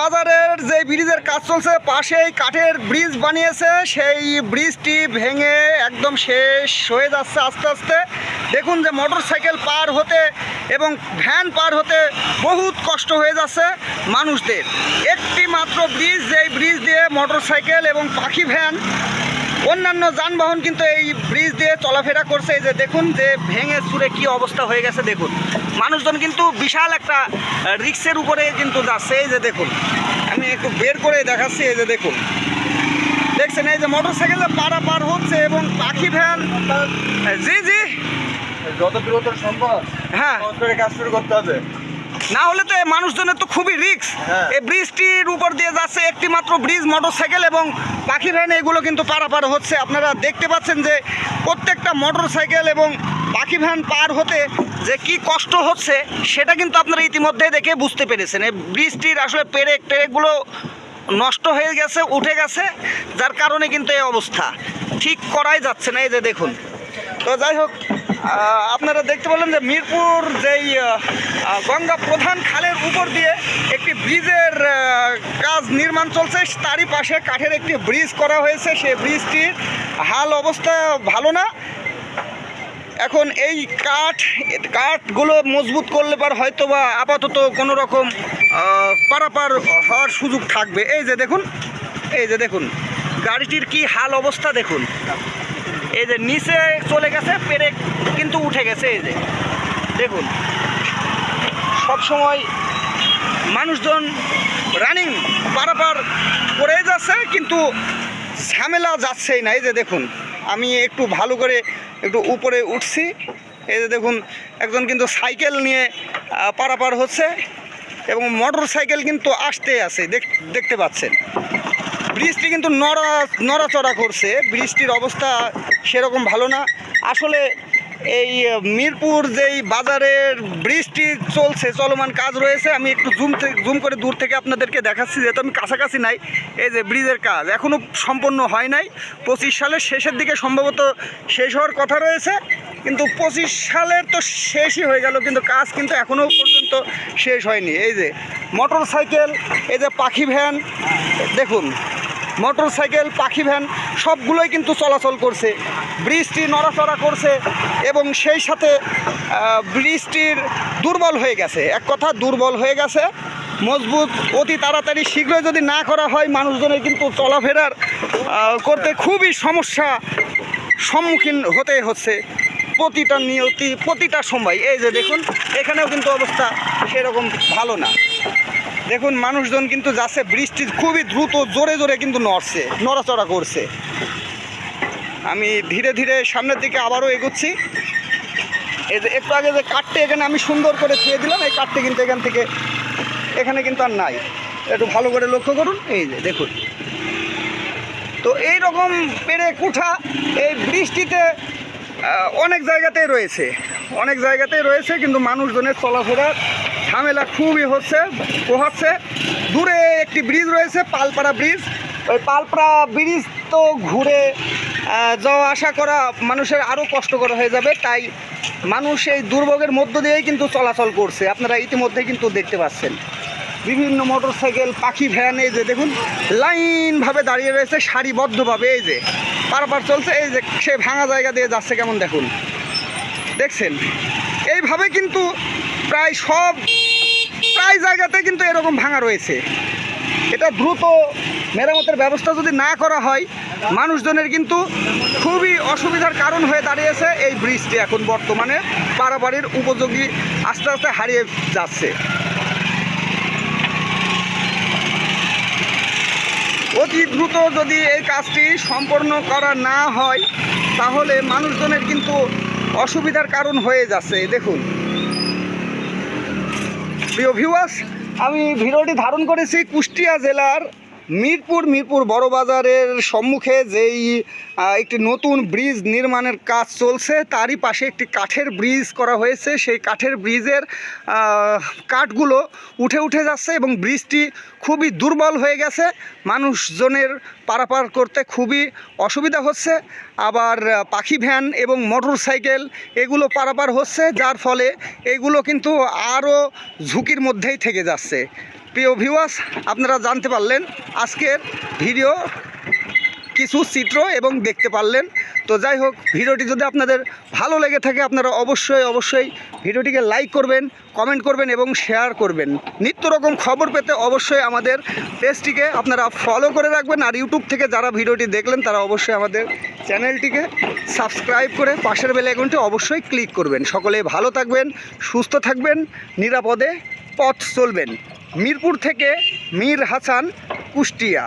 বাজারের যে ব্রিজের কাজ চলছে, পাশেই কাঠের ব্রিজ বানিয়েছে। সেই ব্রিজটি ভেঙে একদম শেষ হয়ে যাচ্ছে আস্তে আস্তে। দেখুন যে মোটর সাইকেল পার হতে এবং ভ্যান পার হতে বহুত কষ্ট হয়ে যাচ্ছে মানুষদের। একটি মাত্র ব্রিজ, যেই ব্রিজ দিয়ে মোটর সাইকেল এবং পাখি ভ্যান অন্যান্য যানবাহন কিন্তু এই ব্রিজ দিয়ে চলাফেরা করছে। এই যে দেখুন যে ভেঙে চুরে কি অবস্থা হয়ে গেছে দেখুন। মানুষজন কিন্তু বিশাল একটা রিক্সের উপরে কিন্তু যাচ্ছে। এই যে দেখুন আমি একটু বের করে দেখাচ্ছি। এই যে দেখুন দেখছেন? এই যে মোটর সাইকেলে পাড়া পার হচ্ছে এবং পাখি ভ্যান জি জি। যত দ্রুত সম্ভব হ্যাঁ। কাজ শুরু করতে হবে। না হলে তো মানুষজনের তো খুবই রিস্ক হ্যাঁ। এই ব্রিজটির উপর দিয়ে যাচ্ছে একটি মাত্র ব্রিজ মোটরসাইকেল এবং পাখি ভ্যান এগুলো কিন্তু পারাপার হচ্ছে। আপনারা দেখতে পাচ্ছেন যে প্রত্যেকটা মোটরসাইকেল এবং পাখি ভ্যান পার হতে যে কি কষ্ট হচ্ছে সেটা কিন্তু আপনারা ইতিমধ্যে দেখে বুঝতে পেরেছেন। এই ব্রিজটির আসলে পেরেক টেরেকগুলো নষ্ট হয়ে গেছে উঠে গেছে যার কারণে কিন্তু এই অবস্থা। ঠিক করাই যাচ্ছে না এই যে দেখুন। তো যাই হোক আপনারা দেখতে পেলেন যে মিরপুর যেই গঙ্গা প্রধান খালের উপর দিয়ে একটি ব্রিজের কাজ নির্মাণ চলছে। তারই পাশে কাঠের একটি ব্রিজ করা হয়েছে। সেই ব্রিজটির হাল অবস্থা ভালো না। এখন এই কাঠ, কাঠগুলো মজবুত করলে পর হয়তো বা আপাতত কোনো রকম পারাপার হওয়ার সুযোগ থাকবে। এই যে দেখুন, এই যে দেখুন, গাড়িটির কি হাল অবস্থা দেখুন। এই যে নিচে চলে গেছে, পেরেক কিন্তু উঠে গেছে এই যে। দেখুন, সব সময় মানুষজন রানিং পারাপার করে যাচ্ছে, কিন্তু ঝামেলা যাচ্ছেই না। এই যে দেখুন, আমি একটু ভালো করে একটু উপরে উঠছি। এই যে দেখুন, একজন কিন্তু সাইকেল নিয়ে পারাপার হচ্ছে এবং মোটর সাইকেল কিন্তু আসতে আছে, দেখ- দেখতে পাচ্ছেন। ব্রিজটি কিন্তু নড়া, নড়াচড়া করছে। ব্রিজটির অবস্থা সেরকম ভালো না। আসলে এই মিরপুর যেই বাজারের ব্রিজটি চলছে, চলমান কাজ রয়েছে, আমি একটু জুম জুম করে দূর থেকে আপনাদেরকে দেখাচ্ছি, যেহেতু আমি কাছাকাছি নাই, এই যে ব্রিজের কাজ এখনও সম্পন্ন হয় নাই। পঁচিশ সালের শেষের দিকে সম্ভবত শেষ হওয়ার কথা রয়েছে, কিন্তু পঁচিশ সালের তো শেষই হয়ে গেল, কিন্তু কাজ কিন্তু এখনও পর্যন্ত শেষ হয়নি। এই যে মোটর সাইকেল এই যে পাখি ভ্যান দেখুন মোটর সাইকেল পাখি ভ্যান, সবগুলোই কিন্তু চলাচল করছে। ব্রিজটি নড়াচড়া করছে এবং সেই সাথে ব্রিজটির দুর্বল হয়ে গেছে। এক কথা, দুর্বল হয়ে গেছে। মজবুত, অতি তাড়াতাড়ি, শীঘ্রই যদি না করা হয়, মানুষজনের কিন্তু চলাফেরার করতে খুবই সমস্যা সম্মুখীন হতে হচ্ছে। প্রতিটা নিয়তি, প্রতিটা সময়। এই যে দেখুন, এখানেও কিন্তু অবস্থা সেরকম ভালো না। দেখুন, মানুষজন কিন্তু যাচ্ছে, বৃষ্টি খুবই দ্রুত, জোরে জোরে কিন্তু নড়ছে, নড়াচড়া করছে। আমি ধীরে ধীরে সামনের দিকে আবারও এগোচ্ছি। এই যে একটু আগে যে কাঠটি এখানে আমি সুন্দর করে ছুঁয়ে দিলাম, এই কাঠটি কিন্তু এখান থেকে, এখানে কিন্তু আর নাই। একটু ভালো করে লক্ষ্য করুন, এই যে দেখুন। তো এই রকম পেরে কুঠা এই বৃষ্টিতে অনেক জায়গাতেই রয়েছে। অনেক জায়গাতেই রয়েছে, কিন্তু মানুষজনের চলাফেরার ঝামেলা খুবই হচ্ছে, পোহাচ্ছে। দূরে একটি ব্রিজ রয়েছে, পালপাড়া ব্রিজ ওই পালপাড়া ব্রিজ তো ঘুরে যাওয়া, আসা করা মানুষের আরও কষ্টকর হয়ে যাবে। তাই মানুষ এই দুর্ভোগের মধ্য দিয়েই কিন্তু চলাচল করছে। আপনারা ইতিমধ্যে কিন্তু দেখতে পাচ্ছেন। বিভিন্ন মোটর সাইকেল পাখি ভ্যান, এই যে দেখুন, লাইনভাবে দাঁড়িয়ে রয়েছে সারিবদ্ধভাবে, এই যে। পারপার চলছে, এই যে সে ভাঙা জায়গা দিয়ে যাচ্ছে, কেমন দেখুন। দেখছেন? এইভাবে কিন্তু প্রায় সব, প্রায় জায়গাতে কিন্তু এরকম ভাঙা রয়েছে। এটা দ্রুত মেরামতের ব্যবস্থা যদি না করা হয়, মানুষজনের কিন্তু খুবই অসুবিধার কারণ হয়ে দাঁড়িয়েছে এই ব্রিজটি এখন বর্তমানে পারাবাড়ির উপযোগী আস্তে আস্তে হারিয়ে যাচ্ছে। অতি দ্রুত যদি এই কাজটি সম্পন্ন করা না হয়, তাহলে মানুষজনের কিন্তু অসুবিধার কারণ হয়ে যাচ্ছে। দেখুন প্রিয় ভিউয়ার্স আমি ভিডিওটি ধারণ করেছি কুষ্টিয়া জেলার মিরপুর মিরপুর বড় বাজারের সম্মুখে যেই একটি নতুন ব্রিজ নির্মাণের কাজ চলছে, তারই পাশে একটি কাঠের ব্রিজ করা হয়েছে। সেই কাঠের ব্রিজের কাঠগুলো উঠে উঠে যাচ্ছে এবং ব্রিজটি খুবই দুর্বল হয়ে গেছে। মানুষজনের পারাপার করতে খুবই অসুবিধা হচ্ছে। আবার পাখি ভ্যান এবং মোটর সাইকেল এগুলো পারাপার হচ্ছে, যার ফলে এগুলো কিন্তু আরও ঝুঁকির মধ্যেই থেকে যাচ্ছে। প্রিয় ভিউয়ার্স আপনারা জানতে পারলেন আজকের ভিডিও কিছু চিত্র এবং দেখতে পারলেন। তো যাই হোক, ভিডিওটি যদি আপনাদের ভালো লেগে থাকে, আপনারা অবশ্যই অবশ্যই ভিডিওটিকে লাইক করবেন কমেন্ট করবেন এবং শেয়ার করবেন। নিত্য রকম খবর পেতে অবশ্যই আমাদের পেজটিকে আপনারা ফলো করে রাখবেন আর ইউটিউব থেকে যারা ভিডিওটি দেখলেন, তারা অবশ্যই আমাদের চ্যানেলটিকে সাবস্ক্রাইব করে পাশের বেল আইকনটি অবশ্যই ক্লিক করবেন। সকলে ভালো থাকবেন, সুস্থ থাকবেন, নিরাপদে পথ চলবেন। মিরপুর থেকে মীর হাসান কুষ্টিয়া।